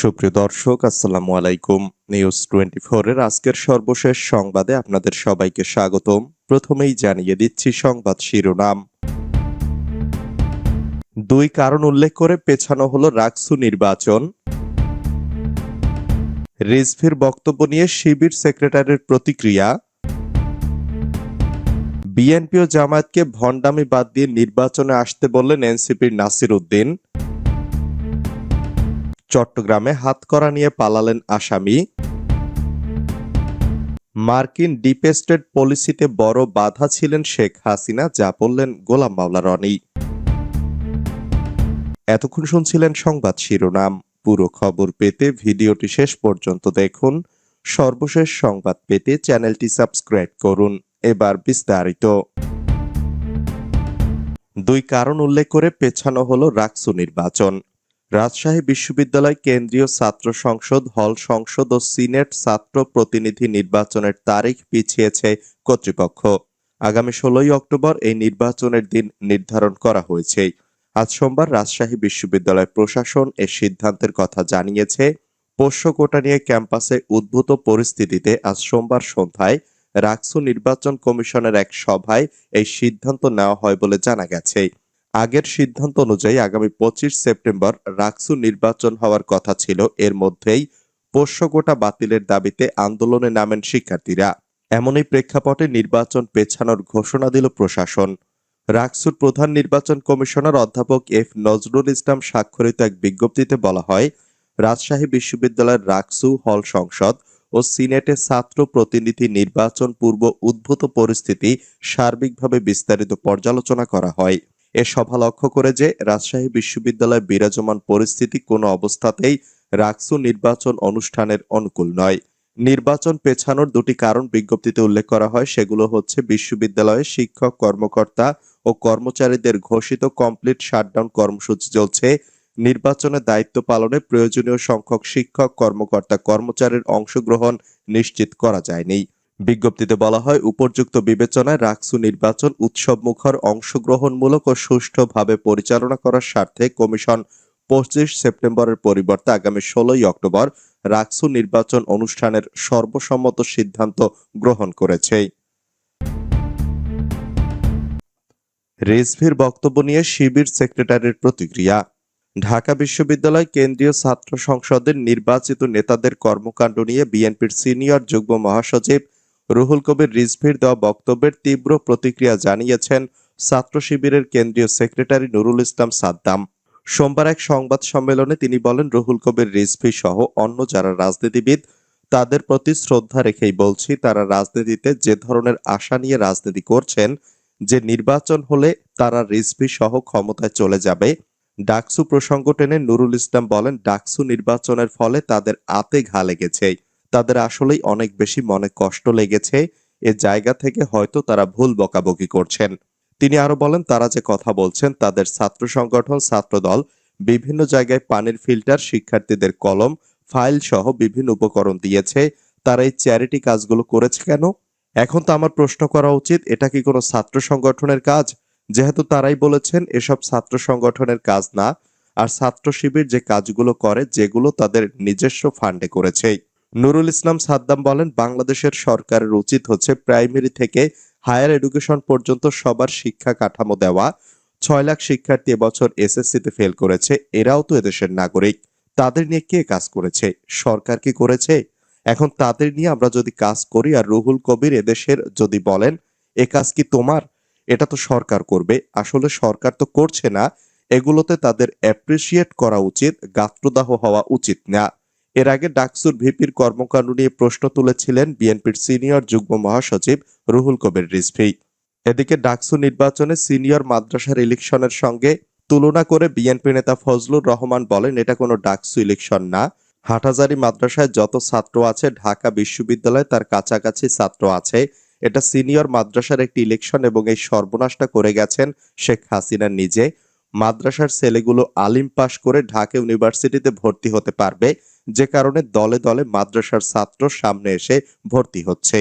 সুপ্রিয় দর্শক, আসসালামু আলাইকুম। নিউজ টোয়েন্টি এর আজকের সর্বশেষ সংবাদে আপনাদের সবাইকে স্বাগতম। প্রথমেই জানিয়ে দিচ্ছি সংবাদ শিরোনাম। দুই কারণ উল্লেখ করে পেছানো হলো রাকসু নির্বাচন। রিজভির বক্তব্য নিয়ে শিবির সেক্রেটারির প্রতিক্রিয়া। বিএনপি ও জামায়াতকে ভণ্ডামি বাদ দিয়ে নির্বাচনে আসতে বললেন এনসিপির নাসির উদ্দিন। চট্টগ্রামে হাতকড়া নিয়ে পালালেন আসামি। মার্কিন ডিপ স্টেট পলিসিতে বড় বাধা ছিলেন শেখ হাসিনা, যা বললেন গোলাম মাওলা রনি। এতক্ষণ শুনছিলেন সংবাদ শিরোনাম। পুরো খবর পেতে ভিডিওটি শেষ পর্যন্ত দেখুন। সর্বশেষ সংবাদ পেতে চ্যানেলটি সাবস্ক্রাইব করুন। এবার বিস্তারিত। দুই কারণ উল্লেখ করে পেছানো হলো রাকসু নির্বাচন। রাজশাহী বিশ্ববিদ্যালয় কেন্দ্রীয় ছাত্র সংসদ হল সংসদ ও সিনেট ছাত্র প্রতিনিধি নির্বাচনের তারিখ পিছিয়েছে কর্তৃপক্ষ। আগামী ষোলোই অক্টোবর এই নির্বাচনের দিন নির্ধারণ করা হয়েছে। আজ সোমবার রাজশাহী বিশ্ববিদ্যালয় প্রশাসন এ সিদ্ধান্তের কথা জানিয়েছে, পোষ্য কোটা নিয়ে ক্যাম্পাসে উদ্ভূত পরিস্থিতিতে আজ সোমবার সন্ধ্যায় রাকসু নির্বাচন কমিশনের এক সভায় এই সিদ্ধান্ত নেওয়া হয় বলে জানা গেছে। আগের সিদ্ধান্ত অনুযায়ী আগামী পঁচিশ সেপ্টেম্বর রাকসু নির্বাচন হওয়ার কথা ছিল। এর মধ্যেই পোষ্য কোটা বাতিলের দাবিতে আন্দোলনে নামেন শিক্ষার্থীরা। এমনই প্রেক্ষাপটে নির্বাচন পেছানোর ঘোষণা দিল প্রশাসন। রাকসুর প্রধান নির্বাচন কমিশনার অধ্যাপক এফ নজরুল ইসলাম স্বাক্ষরিত এক বিজ্ঞপ্তিতে বলা হয়, রাজশাহী বিশ্ববিদ্যালয়ের রাকসু হল সংসদ ও সিনেটে ছাত্র প্রতিনিধি নির্বাচন পূর্ব উদ্ভূত পরিস্থিতি সার্বিকভাবে বিস্তারিত পর্যালোচনা করা হয়। এ সভা লক্ষ্য করে যে রাজশাহী বিশ্ববিদ্যালয়ে বিরাজমান পরিস্থিতি কোনো অবস্থাতেই রাকসু নির্বাচন অনুষ্ঠানের অনুকূল নয়। নির্বাচন পেছানোর দুটি কারণ বিজ্ঞপ্তিতে উল্লেখ করা হয়, সেগুলো হচ্ছে বিশ্ববিদ্যালয়ে শিক্ষক, কর্মকর্তা ও কর্মচারীদের ঘোষিত কমপ্লিট শাটডাউন কর্মসূচি চলছে। নির্বাচনে দায়িত্ব পালনে প্রয়োজনীয় সংখ্যক শিক্ষক, কর্মকর্তা, কর্মচারীর অংশগ্রহণ নিশ্চিত করা যায়নি। বিজ্ঞপ্তিতে বলা হয়, উপযুক্ত বিবেচনায় রাকসু নির্বাচন উৎসবমুখর, অংশগ্রহণমূলক ও সুষ্ঠুভাবে পরিচালনা করার স্বার্থে কমিশন পঁচিশ সেপ্টেম্বরের পরিবর্তে আগামী ষোলোই অক্টোবর রাকসু নির্বাচন অনুষ্ঠানের সর্বসম্মত সিদ্ধান্ত গ্রহণ করেছে। রেজভির বক্তব্য নিয়ে শিবির সেক্রেটারির প্রতিক্রিয়া। ঢাকা বিশ্ববিদ্যালয় কেন্দ্রীয় ছাত্র সংসদের নির্বাচিত নেতাদের কর্মকাণ্ড নিয়ে বিএনপির সিনিয়র যুগ্ম মহাসচিব রুহুল কবির রিজভির দেওয়া বক্তব্যের তীব্র প্রতিক্রিয়া জানিয়েছেন ছাত্র শিবিরের কেন্দ্রীয় সেক্রেটারি নুরুল ইসলাম সাদ্দাম। সোমবার এক সংবাদ সম্মেলনে তিনি বলেন, রুহুল কবির, রিজভি সহ অন্য যারা রাজনীতিবিদ, তাদের প্রতি শ্রদ্ধা রেখেই বলছি, তারা রাজনীতিতে যে ধরনের আশা নিয়ে রাজনীতি করছেন, যে নির্বাচন হলে তারা রিজভি সহ ক্ষমতায় চলে যাবে। ডাকসু প্রসঙ্গ টেনে নুরুল ইসলাম বলেন, ডাকসু নির্বাচনের ফলে তাদের আতে ঘা লেগেছে। তাদের আসলেই অনেক বেশি মনে কষ্ট লেগেছে। এ জায়গা থেকে হয়তো তারা ভুল বকাবকি করছেন। তিনি আরও বলেন, তারা যে কথা বলছেন, তাদের ছাত্র সংগঠন, ছাত্রদল, বিভিন্ন জায়গায় পানির ফিল্টার, শিক্ষার্থীদের কলম, ফাইল সহ বিভিন্ন উপকরণ দিয়েছে। তারা এই চ্যারিটি কাজগুলো করেছে কেন? এখন তো আমার প্রশ্ন করা উচিত, এটা কি কোনো ছাত্র সংগঠনের কাজ? যেহেতু তারাই বলেছেন, এসব ছাত্র সংগঠনের কাজ না। আর ছাত্র শিবির যে কাজগুলো করে, যেগুলো তাদের নিজস্ব ফান্ডে করেছে। নুরুল ইসলাম সাদ্দাম বলেন, বাংলাদেশের সরকারের উচিত হচ্ছে প্রাইমারি থেকে হায়ার এডুকেশন পর্যন্ত সবার শিক্ষা কাঠামো দেওয়া। ছয় লাখ শিক্ষার্থী এবছর এসএসসিতে ফেল করেছে। এরাও তো এদেশের নাগরিক। তাদের নিয়ে কে কাজ করেছে? সরকার কি করেছে? এখন তাদের নিয়ে আমরা যদি কাজ করি আর রুহুল কবির এদেশের যদি বলেন, এ কাজ কি তোমার? এটা তো সরকার করবে। আসলে সরকার তো করছে না। এগুলোতে তাদের অ্যাপ্রিসিয়েট করা উচিত, গাত্রদাহ হওয়া উচিত না। এর আগে ডাকসুর ভিপির কর্মকাণ্ড নিয়ে প্রশ্ন তুলেছিলেন বিএনপির সিনিয়র যুগ্ম মহাসচিব রুহুল কবির রিজভি। এদিকে ডাকসু নির্বাচনে সিনিয়র মাদ্রাসার ইলেকশনের সঙ্গে তুলনা করে বিএনপি নেতা ফজলুর রহমান বলেন, এটা কোনো ডাকসু ইলেকশন না। হাটাজারি মাদ্রাসায় যত ছাত্র আছে, ঢাকা বিশ্ববিদ্যালয়ে তার কাছাকাছি ছাত্র আছে। এটা সিনিয়র মাদ্রাসার একটি ইলেকশন এবং এই সর্বনাশটা করে গেছেন শেখ হাসিনা নিজে। মাদ্রাসার ছেলেগুলো আলিম পাশ করে ঢাকা ইউনিভার্সিটিতে ভর্তি হতে পারবে। যে কারণে দলে দলে মাদ্রাসার ছাত্র সামনে এসে ভর্তি হচ্ছে।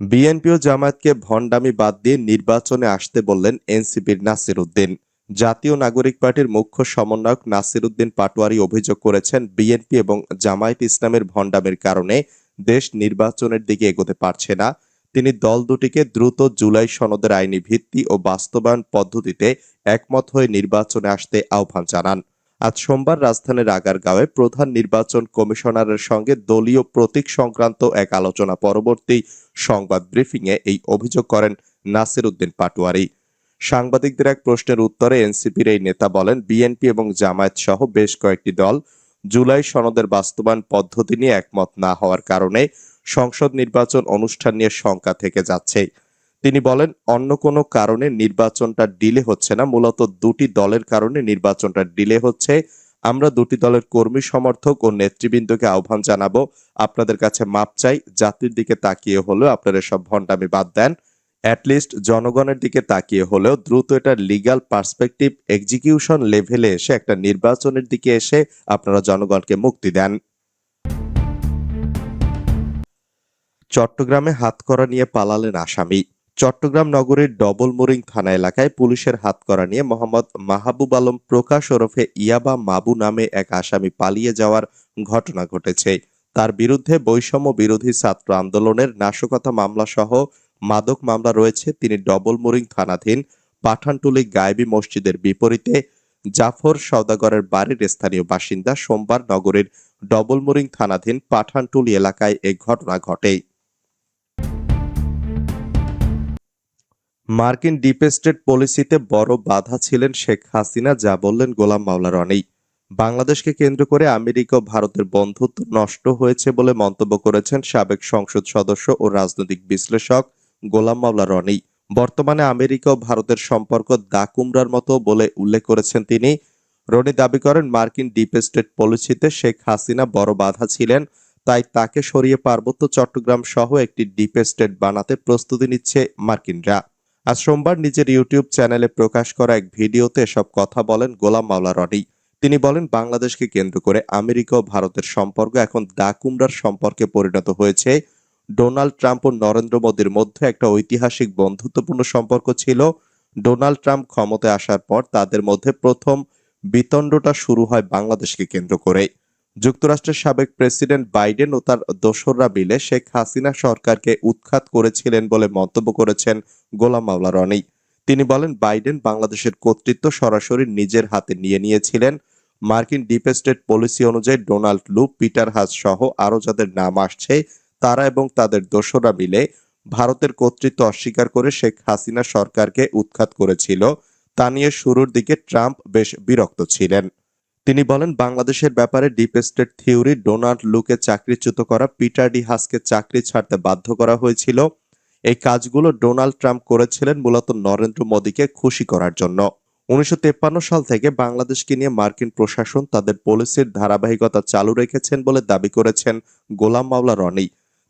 বিএনপি ও জামায়াতকে ভণ্ডামি বাদ দিয়ে নির্বাচনে আসতে বললেন এনসিপির নাসির উদ্দিন। জাতীয় নাগরিক পার্টির মুখ্য সমন্বয়ক নাসির উদ্দিন পাটোয়ারি অভিযোগ করেছেন বিএনপি এবং জামায়াত ইসলামের ভণ্ডামের কারণে দেশ নির্বাচনের দিকে এগোতে পারছে না। তিনি দল দুটিকে দ্রুত জুলাই সনদের আইনি ভিত্তি ও বাস্তবায়ন পদ্ধতিতে একমত হয়ে নির্বাচনে আসতে আহ্বান জানান। আজ সোমবার রাজধানীর আগারগাঁওয়ে প্রধান নির্বাচন কমিশনারের সঙ্গে দলীয় প্রতীক সংক্রান্ত এক আলোচনা পরবর্তী সংবাদ ব্রিফিংয়ে এই অভিযোগ করেন নাসির উদ্দিন পাটোয়ারি। সাংবাদিকদের এক প্রশ্নের উত্তরে এনসিপির এই নেতা বলেন, বিএনপি এবং জামায়াত সহ বেশ কয়েকটি দল জুলাই সনদের বাস্তবায়ন পদ্ধতি নিয়ে একমত না হওয়ার কারণে সংসদ নির্বাচন অনুষ্ঠান নিয়ে শঙ্কা থেকে যাচ্ছে। তিনি বলেন, অন্য কোনো কারণে নির্বাচনটা ডিলে হচ্ছে না, মূলত দুটি দলের কারণে নির্বাচনটা ডিলে হচ্ছে। আমরা দুটি দলের কর্মী সমর্থক ও নেতৃবৃন্দকে আহ্বান জানাব। আপনাদের কাছে মাপ চাই, জাতির দিকে তাকিয়ে হলেও আপনারা সব ভণ্ডামি বাদ দেন। অ্যাটলিস্ট জনগণের দিকে তাকিয়ে হলেও দ্রুত এটা লিগ্যাল পার্সপেক্টিভ এক্সিকিউশন লেভেলে এসে একটা নির্বাচনের দিকে এসে আপনারা জনগণকে মুক্তি দেন। চট্টগ্রামে হাতকড়া নিয়ে পালালেন আসামি। চট্টগ্রাম নগরের ডবল মোরিং থানা এলাকায় পুলিশের হাতকড়া নিয়ে মোহাম্মদ মাহবুব আলম প্রকাশ ওরফে ইয়াবা মাবু নামে এক আসামি পালিয়ে যাওয়ার ঘটনা ঘটেছে। তার বিরুদ্ধে বৈষম্য বিরোধী ছাত্র আন্দোলনের নাশকতা মামলা সহ মাদক মামলা রয়েছে। তিনি ডবল মোরিং থানাধীন পাঠানটুলি গায়েবী মসজিদের বিপরীতে জাফর সওদাগরের বাড়ির স্থানীয় বাসিন্দা সোমবার নগরের ডবল মোরিং থানাধীন পাঠানটুলি এলাকায় এ ঘটনা ঘটে। মার্কিন ডিপ স্টেট পলিসিতে বড় বাধা ছিলেন শেখ হাসিনা, যা বললেন গোলাম মাওলা রনি। বাংলাদেশকে কেন্দ্র করে আমেরিকা ও ভারতের বন্ধুত্ব নষ্ট হয়েছে বলে মন্তব্য করেছেন সাবেক সংসদ সদস্য ও রাজনৈতিক বিশ্লেষক গোলাম মাওলা রনি। বর্তমানে আমেরিকা ও ভারতের সম্পর্ক দাকুমরার মতো বলে উল্লেখ করেছেন তিনি। রনি দাবি করেন, মার্কিন ডিপ স্টেট পলিসিতে শেখ হাসিনা বড় বাধা ছিলেন, তাই তাকে সরিয়ে পার্বত্য চট্টগ্রাম সহ একটি ডিপ স্টেট বানাতে প্রস্তুতি নিচ্ছে মার্কিনরা। আজ সোমবার নিজের ইউটিউব চ্যানেলে প্রকাশ করা এক ভিডিওতে এসব কথা বলেন গোলাম মাওলা রনি। তিনি বলেন, বাংলাদেশকে কেন্দ্র করে আমেরিকা ও ভারতের সম্পর্ক এখন দাকুমরার সম্পর্কে পরিণত হয়েছে। ডোনাল্ড ট্রাম্প ও নরেন্দ্র মোদীর মধ্যে একটা ঐতিহাসিক বন্ধুত্বপূর্ণ সম্পর্ক ছিল। ডোনাল্ড ট্রাম্প ক্ষমতায় আসার পর তাদের মধ্যে প্রথম বিতণ্ডটা শুরু হয় বাংলাদেশকে কেন্দ্র করে যুক্তরাষ্ট্রের সাবেক প্রেসিডেন্ট বাইডেন ও তার দোসররা মিলে শেখ হাসিনা সরকারকে উৎখাত করেছিলেন বলে মন্তব্য করেছেন গোলাম মাওলা রনি। তিনি বলেন, বাইডেন বাংলাদেশের কর্তৃত্ব সরাসরি নিজের হাতে নিয়ে নিয়েছিলেন। মার্কিন ডিপ স্টেট পলিসি অনুযায়ী ডোনাল্ড লু পিটার হাস সহ আরও যাদের নাম আসছে, তারা এবং তাদের দোসররা মিলে ভারতের কর্তৃত্ব অস্বীকার করে শেখ হাসিনা সরকারকে উৎখাত করেছিল। তা নিয়ে শুরুর দিকে ট্রাম্প বেশ বিরক্ত ছিলেন। তিনি বলেন, বাংলাদেশের ব্যাপারে ডিপ স্টেট থিওরি, ডোনাল্ড লুকে চাকরিচ্যুত করা, পিটার ডি হাসকে চাকরি ছাড়তে বাধ্য করা হয়েছিল। এই কাজগুলো ডোনাল্ড ট্রাম্প করেছিলেন মূলত নরেন্দ্র মোদীকে খুশি করার জন্য। উনিশশো সাল থেকে বাংলাদেশকে নিয়ে মার্কিন প্রশাসন তাদের পলিসির ধারাবাহিকতা চালু রেখেছেন বলে দাবি করেছেন গোলাম মাওলা রনি।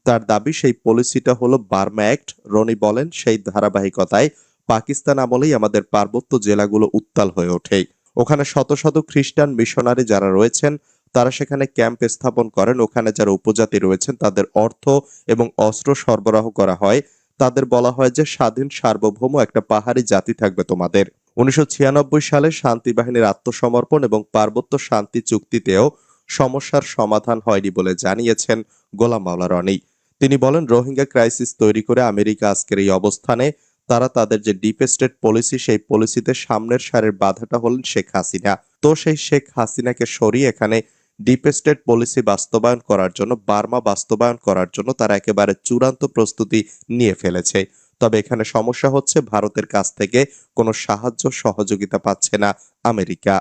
তার দাবি, সেই পলিসিটা হলো বার্মা অ্যাক্ট। রনি বলেন, সেই ধারাবাহিকতায় পাকিস্তান আমলেই আমাদের পার্বত্য জেলাগুলো উত্তাল হয়ে ওঠে। ওখানে শত শত খ্রিস্টান মিশনারি যারা রয়েছেন, তারা সেখানে ক্যাম্প স্থাপন করেন। ওখানে যারা উপজাতি রয়েছেন, তাদের অর্থ এবং অস্ত্র সরবরাহ করা হয়। তাদের বলা হয় যে স্বাধীন সার্বভৌম একটা পাহাড়ি জাতি থাকবে তোমাদের। উনিশশো ছিয়ানব্বই সালে শান্তি বাহিনীর আত্মসমর্পণ এবং পার্বত্য শান্তি চুক্তিতেও সমস্যার সমাধান হয়নি বলে জানিয়েছেন গোলাম মাওলা রনি। তিনি বলেন, রোহিঙ্গা ক্রাইসিস তৈরি করে আমেরিকা আজকের এই অবস্থানে তারা তাদের যে ডিপ স্টেট পলিসি সেই পলিসিতে সামনের সারের বাধাটা হলেন শেখ হাসিনা। তো সেই শেখ হাসিনাকে সরিয়ে এখানে ডিপ স্টেট পলিসি বাস্তবায়ন করার জন্য, বার্মা বাস্তবায়ন করার জন্য তারা একেবারে চূড়ান্ত প্রস্তুতি নিয়ে ফেলেছে। তবে এখানে সমস্যা হচ্ছে, ভারতের কাছ থেকে কোনো সাহায্য সহযোগিতা পাচ্ছে না আমেরিকা।